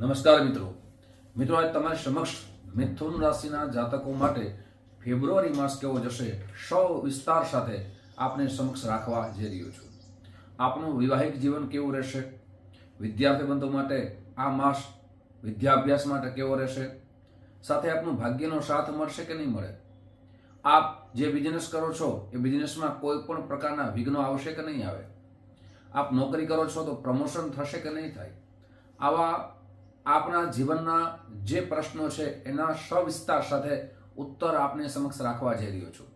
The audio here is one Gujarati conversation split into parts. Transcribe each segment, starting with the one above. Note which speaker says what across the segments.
Speaker 1: નમસ્કાર મિત્રો. મિત્રો, આજ તમારી સમક્ષ મિથુન રાશિના જાતકો માટે ફેબ્રુઆરી માસ કેવો જશે, સૌ વિસ્તાર સાથે આપને સમક્ષ રાખવા જઈ રહ્યો છું. આપનું વિવાહિક જીવન કેવું રહેશે? વિદ્યાર્થી બંધુ માટે આ માસ વિદ્યાભ્યાસ માટે કેવો રહેશે? સાથે આપનું ભાગ્યનો સાથ મળશે કે નહીં મળે? આપ જે બિઝનેસ કરો છો, એ બિઝનેસમાં કોઈ પણ પ્રકારના વિઘ્નો આવશે કે નહીં આવે? આપ નોકરી કરો છો તો પ્રમોશન થશે કે નહીં થાય? આવા આપના જીવનના જે પ્રશ્નો છે એના સવિસ્તાર સાથે ઉત્તર આપને સમક્ષ રાખવા જઈ રહ્યો છું.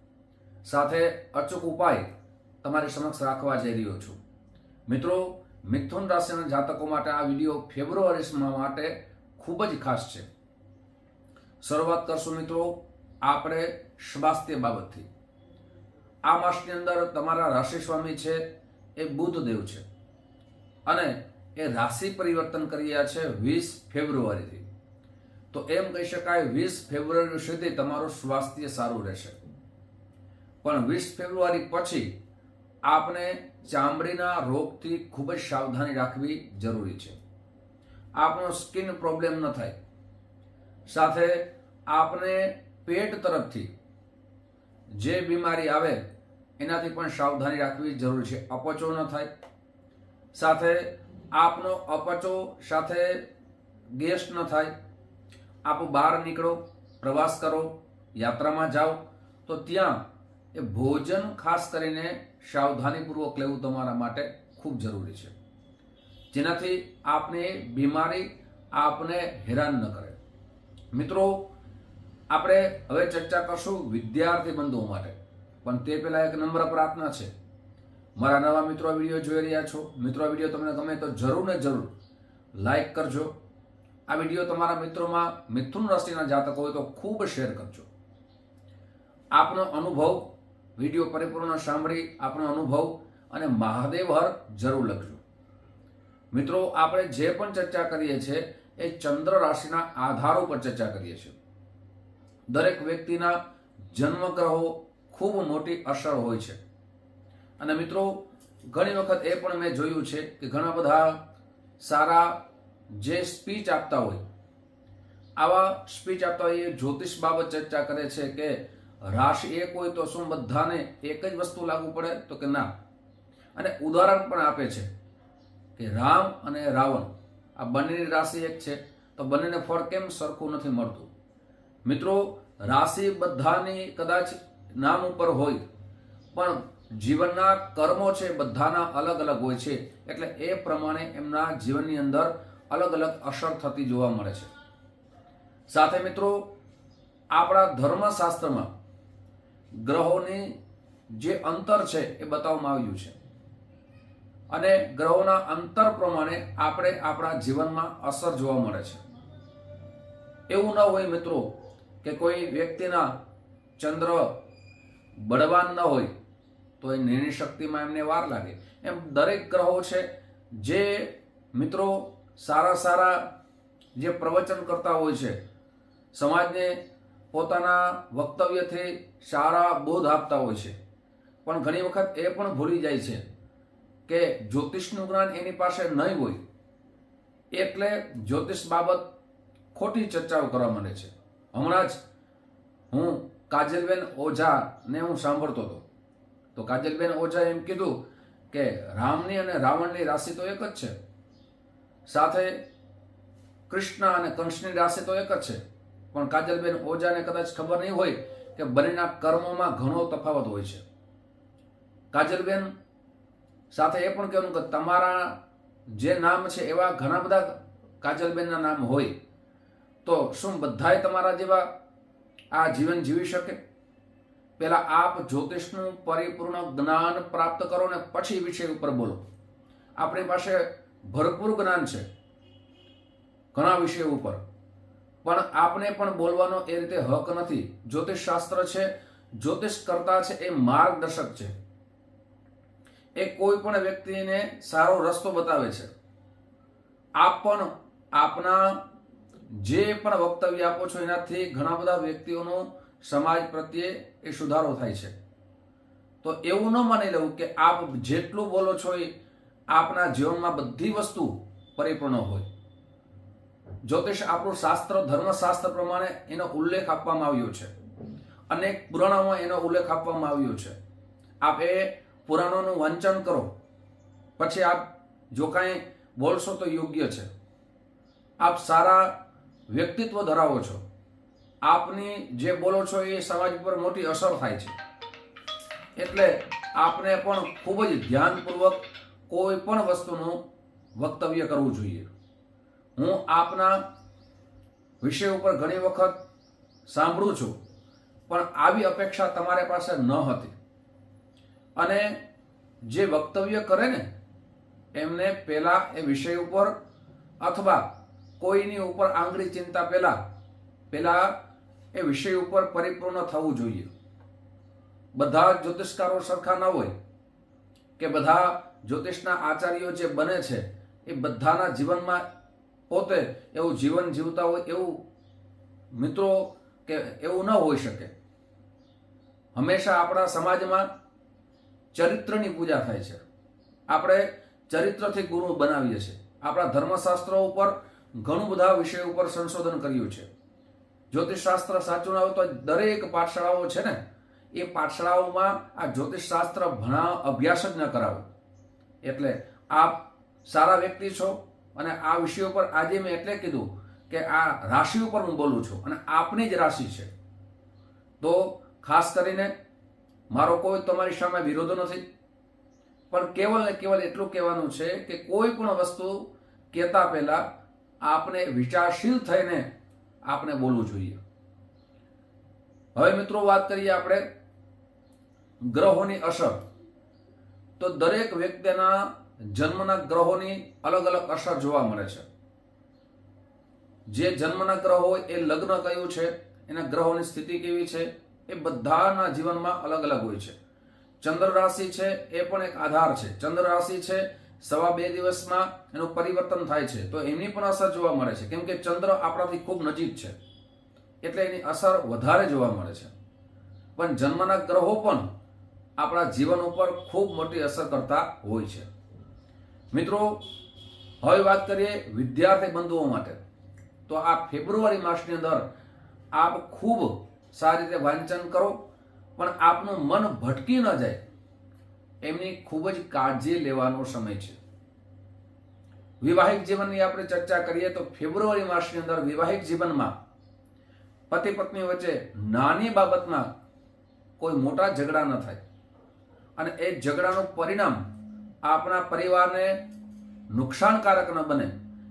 Speaker 1: સાથે અચૂક ઉપાય તમારી સમક્ષ રાખવા જઈ રહ્યો છું. મિત્રો, મિથુન રાશિના જાતકો માટે આ વીડિયો ફેબ્રુઆરી માટે ખૂબ જ ખાસ છે. શરૂઆત કરશું મિત્રો આપણે સ્વાસ્થ્ય બાબતથી. આ માસની અંદર તમારા રાશિ સ્વામી છે એ બુદ્ધ દેવ છે. અને એ રાશિ પરિવર્તન કર્યા છે વીસ ફેબ્રુઆરીથી. તો એમ કહી શકાય વીસ ફેબ્રુઆરી સુધી તમારું સ્વાસ્થ્ય સારું રહેશે. પણ વીસ ફેબ્રુઆરી પછી આપને ચામડીના રોગથી ખૂબ જ સાવધાની રાખવી જરૂરી છે. આપનો સ્કિન પ્રોબ્લેમ ન થાય. સાથે આપને પેટ તરફથી જે બીમારી આવે એનાથી પણ સાવધાની રાખવી જરૂરી છે. અપચો ન થાય. સાથે આપનો અપચો સાથે ગેસ ન થાય. આપ બહાર નીકળો, પ્રવાસ કરો, યાત્રામાં જાઓ, તો ત્યાં એ ભોજન ખાસ કરીને સાવધાનીપૂર્વક લેવું તમારા માટે ખૂબ જરૂરી છે. જેનાથી આપને બીમારી આપને હેરાન ન કરે. મિત્રો, આપણે હવે ચર્ચા કરશું વિદ્યાર્થી બંધુઓ માટે. પણ તે પહેલાં એક નમ્ર પ્રાર્થના છે. મારા નવા મિત્રો વીડિયો જોઈ રહ્યા છો. મિત્રો વીડિયો તમને ગમે તો જરૂર ને જરૂર લાઈક કરજો. આ વીડિયો તમારા મિત્રોમાં મિથુન રાશિના જાતકો હોય તો ખૂબ શેર કરજો. આપનો અનુભવ વીડિયો પરિપૂર્ણ સાંભળી આપનો અનુભવ અને મહાદેવ હર જરૂર લખજો. મિત્રો, આપણે જે પણ ચર્ચા કરીએ છીએ એ ચંદ્ર રાશિના આધાર ઉપર ચર્ચા કરીએ છીએ. દરેક વ્યક્તિના જન્મગ્રહો ખૂબ મોટી અસર હોય છે. અને મિત્રો, ઘણી વખત એ પણ મેં જોયું છે કે ઘણા બધા સારા જે સ્પીચ આપતા હોય, આવા સ્પીચ આપતા હોય એ જ્યોતિષ બાબત ચર્ચા કરે છે કે રાશિ એક હોય તો શું બધાને એક જ વસ્તુ લાગુ પડે? તો કે ના. અને ઉદાહરણ પણ આપે છે કે રામ અને રાવણ, આ બંનેની રાશિ એક છે, તો બંનેને ફળ કેમ સરખું નથી મળતું? મિત્રો, રાશિ બધાની કદાચ નામ ઉપર હોય, પણ જીવનના કર્મો છે, બધાના અલગ અલગ હોય છે, એટલે એ પ્રમાણે એમના જીવનની અંદર અલગ અલગ અસર થતી જોવા મળે છે. સાથે મિત્રો, આપણા ધર્મશાસ્ત્રમાં ગ્રહોની જે અંતર છે એ બતાવવામાં આવ્યું છે. અને ગ્રહોના અંતર પ્રમાણે આપણે આપણા જીવનમાં અસર જોવા મળે છે. એવું ન હોય મિત્રો કે કોઈ વ્યક્તિના ચંદ્ર બળવાન ન હોય. તો એ નિર્ણય શક્તિમાં એમને વાર લાગે. એમ દરેક ગ્રહો છે જે મિત્રો સારા સારા જે પ્રવચન કરતા હોય છે, સમાજને પોતાના વક્તવ્યથી સારા બોધ આપતા હોય છે. પણ ઘણી વખત એ પણ ભૂલી જાય છે કે જ્યોતિષનું જ્ઞાન એની પાસે નહીં હોય, એટલે જ્યોતિષ બાબત ખોટી ચર્ચાઓ કરવા માંડે છે. હમણાં જ હું કાજલબેન ઓઝાને હું સાંભળતો હતો. તો કાજલબેન ઓઝાએ એમ કીધું કે રામની અને રાવણની રાશિ તો એક જ છે. સાથે કૃષ્ણ અને કંસની રાશિ તો એક જ છે. પણ કાજલબેન ઓઝાને કદાચ ખબર નહીં હોય કે બંનેના કર્મોમાં ઘણો તફાવત હોય છે. કાજલબેન સાથે એ પણ કહેવાનું કે તમારા જે નામ છે એવા ઘણા બધા કાજલબેનના નામ હોય. તો શું બધાય તમારા જેવા આ જીવન જીવી શકે? પહેલા આપ જ્યોતિષનું પરિપૂર્ણ જ્ઞાન પ્રાપ્ત કરો ને પછી વિષય ઉપર બોલો. આપણી પાસે ભરપૂર જ્ઞાન છે ઘણા વિષય ઉપર. પણ આપને પણ બોલવાનો એ રીતે હક નથી. જ્યોતિષ શાસ્ત્ર છે, જ્યોતિષ કરતા છે એ માર્ગદર્શક છે. એ કોઈ પણ વ્યક્તિને સારો રસ્તો બતાવે છે. આપ પણ આપના જે પણ વક્તવ્ય આપો છો એનાથી ઘણા બધા વ્યક્તિઓનો સમાજ પ્રત્યે એ સુધારો થાય છે. તો એવું ન માની લેવું કે આપ જેટલું બોલો છો એ આપના જીવનમાં બધી વસ્તુ પરિપૂર્ણ હોય. જ્યોતિષ આપણું શાસ્ત્ર, ધર્મશાસ્ત્ર પ્રમાણે એનો ઉલ્લેખ આપવામાં આવ્યો છે. અનેક પુરાણોમાં એનો ઉલ્લેખ આપવામાં આવ્યો છે. આપ એ પુરાણોનું વાંચન કરો. પછી આપ જો કાંઈ બોલશો તો યોગ્ય છે. આપ સારા વ્યક્તિત્વ ધરાવો છો. આપની જે બોલો છો એ સમાજ ઉપર મોટી અસર થાય છે. એટલે આપણે પણ ખૂબ જ ધ્યાનપૂર્વક કોઈ પણ વસ્તુનું વક્તવ્ય કરવું જોઈએ. હું આપના વિષય ઉપર ઘણી વખત સાંભળું છું, પણ આવી અપેક્ષા તમારી પાસે ન હતી. અને જે વક્તવ્ય કરે ને, એમને પહેલાં એ વિષય ઉપર અથવા કોઈની ઉપર આંગળી ચિંતા પહેલાં, પહેલા એ વિષય ઉપર પરિપૂર્ણ થવું જોઈએ. બધા જ્યોતિષકારો સરખા ન હોય કે બધા જ્યોતિષના આચાર્યો જે બને છે, એ બધાના જીવનમાં પોતે એવું જીવન જીવતા હોય એવું મિત્રો કે એવું ન હોઈ શકે. હંમેશા આપણા સમાજમાં ચરિત્રની પૂજા થાય છે. આપણે ચરિત્રથી ગુરુ બનાવીએ છીએ. આપણા ધર્મશાસ્ત્રો ઉપર ઘણું બધા વિષયો ઉપર સંશોધન કર્યું છે. જ્યોતિષશાસ્ત્ર સાચું ના હોય તો દરેક પાઠશાળાઓ છે ને, એ પાઠશાળાઓમાં આ જ્યોતિષશાસ્ત્ર ભણા અભ્યાસ જ ન કરાવો. એટલે આપ સારા વ્યક્તિ છો અને આ વિષય ઉપર આજે મેં એટલે કીધું કે આ રાશિ ઉપર હું બોલું છું અને આપની જ રાશિ છે. તો ખાસ કરીને મારો કોઈ તમારી સામે વિરોધ નથી. પણ કેવલ ને કેવલ એટલું કહેવાનું છે કે કોઈ પણ વસ્તુ કહેતા પહેલાં આપને વિચારશીલ થઈને આપણે બોલવું જોઈએ. હવે મિત્રો વાત કરીએ આપણે ગ્રહોની અસર. તો દરેક વ્યક્તિના જન્મના ગ્રહોની અલગ અલગ અસર જોવા મળે છે. જે જન્મના ગ્રહ હોય એ લગ્ન કયું છે, એના ગ્રહોની સ્થિતિ કેવી છે, એ બધાના જીવનમાં અલગ અલગ હોય છે. ચંદ્ર રાશિ છે એ પણ એક આધાર છે. ચંદ્ર રાશિ છે સવા બે દિવસમાં એનું પરિવર્તન થાય છે. તો એની પણ અસર જોવા મળે છે. કેમ કે ચંદ્ર આપણાથી ખૂબ નજીક છે. એટલે એની અસર વધારે જોવા મળે છે. પણ જન્મના ગ્રહો પણ આપણા જીવન ઉપર ખૂબ મોટી અસર કરતા હોય છે. મિત્રો, હવે વાત કરીએ વિદ્યાર્થી બંધુઓ માટે. તો આ ફેબ્રુઆરી માસની અંદર આપ ખૂબ સારી રીતે વાંચન કરો, પણ આપનું મન ભટકી ન જાય. એમની ખૂબ જ કાળજી લેવાનો સમય છે. વિવાહિક જીવનની આપણે ચર્ચા કરીએ તો ફેબ્રુઆરી માસની અંદર વિવાહિક જીવનમાં પતિ પત્ની વચ્ચે નાની બાબતમાં કોઈ મોટા ઝઘડા ન થાય. અને એ ઝઘડાનું પરિણામ આપણા પરિવારને નુકસાનકારક ન બને.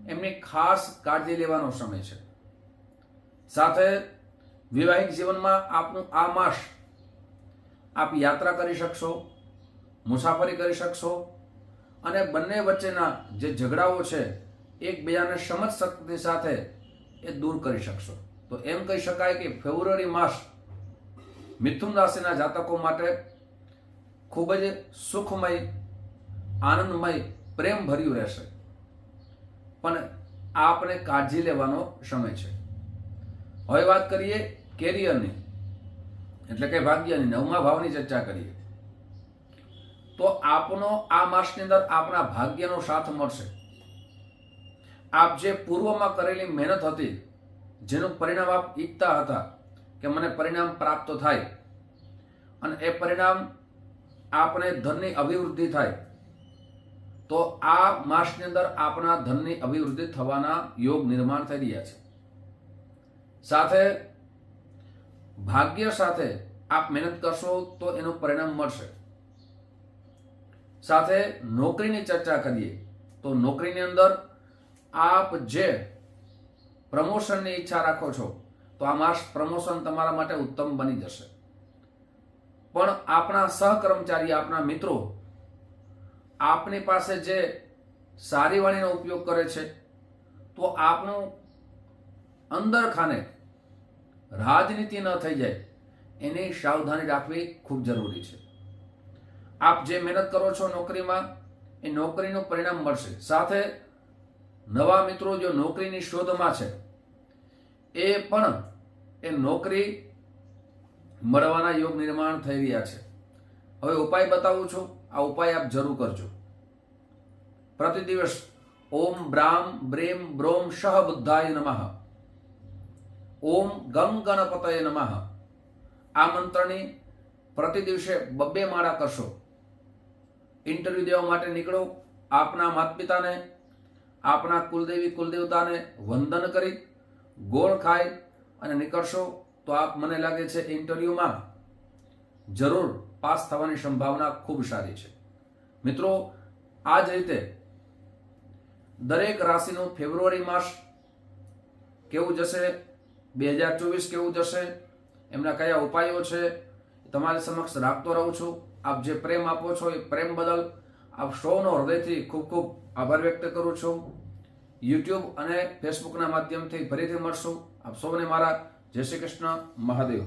Speaker 1: એમની ખાસ કાળજી લેવાનો સમય છે. સાથે વિવાહિક જીવનમાં આપનું આ માસ આપ યાત્રા કરી શકશો. મુસાફરી કરી શકશો? અને બંને વચ્ચેના જે ઝઘડાઓ છે, એકબીજાને સમજ શક્તિ સાથે એ દૂર કરી શકશો. તો એમ કહી શકાય કે ફેબ્રુઆરી માસ મિથુન રાશિના જાતકો માટે ખૂબ જ સુખમય, આનંદમય પ્રેમ ભર્યું રહેશે. પણ આ આપણે કાળજી લેવાનો સમય છે. હવે વાત કરીએ કેરિયરની એટલે કે ભાગ્યની, નવમા ભાવની ચર્ચા કરીએ. તો આપનો આ માસની અંદર આપણા ભાગ્યનો સાથ મળશે. આપ જે પૂર્વમાં કરેલી મહેનત હતી, જેનું પરિણામ આપ ઈચ્છતા હતા કે મને પરિણામ પ્રાપ્ત થાય અને એ પરિણામ આપને ધનની અભિવૃદ્ધિ થાય, તો આ માસની અંદર આપણા ધનની અભિવૃદ્ધિ થવાના યોગ નિર્માણ થઈ રહ્યા છે. સાથે ભાગ્ય સાથે આપ મહેનત કરશો તો એનું પરિણામ મળશે. સાથે નોકરીની ચર્ચા કરીએ, તો નોકરીની અંદર આપ જે પ્રમોશનની ઈચ્છા રાખો છો, તો આ માસ પ્રમોશન તમારા માટે ઉત્તમ બની જશે. પણ આપણા સહકર્મચારી, આપણા મિત્રો આપની પાસે જે સારી વાણીનો ઉપયોગ કરે છે, તો આપનું અંદર ખાને રાજનીતિ ન થઈ જાય, એની સાવધાની રાખવી ખૂબ જરૂરી છે. આપ જે મહેનત કરો છો નોકરીમાં, એ નોકરીનું પરિણામ મળશે. સાથે નવા મિત્રો જો નોકરીની શોધમાં છે, એ પણ એ નોકરી મળવાના યોગ નિર્માણ થઈ રહ્યા છે. હવે ઉપાય બતાવું છું. આ ઉપાય આપ જરૂર કરજો. પ્રતિ દિવસ ઓમ બ્રામ બ્રેમ બ્રોમ શહ બુદ્ધાય નમઃ. ઓમ ગમ ગણપતય નમઃ. આ મંત્રની પ્રતિ દિવસે બબ્બે માળા કરશો. ઇન્ટરવ્યુ દેવા માટે નીકળો. આપના માતા પિતાને આપના કુલદેવી, કુલદેવતાને વંદન કરી, ગોળ ખાઈ અને નીકળશો તો આપ મને લાગે છે ઇન્ટરવ્યુમાં જરૂર પાસ થવાની સંભાવના ખૂબ સારી છે. મિત્રો, આ જ રીતે દરેક રાશિનું ફેબ્રુઆરી માસ કેવું જશે? બે હજાર ચોવીસ કેવું જશે? એમના કયા ઉપાયો છે? તમારી સમક્ષ રાખતો રહું છું. આપ જે પ્રેમ આપો છો એ પ્રેમ બદલ આપ સૌનો હૃદયથી ખૂબ ખૂબ આભાર વ્યક્ત કરું છું. યુટ્યુબ અને ફેસબુકના માધ્યમથી ફરીથી મળશું. આપ સૌને મારા જય શ્રી કૃષ્ણ. મહાદેવ.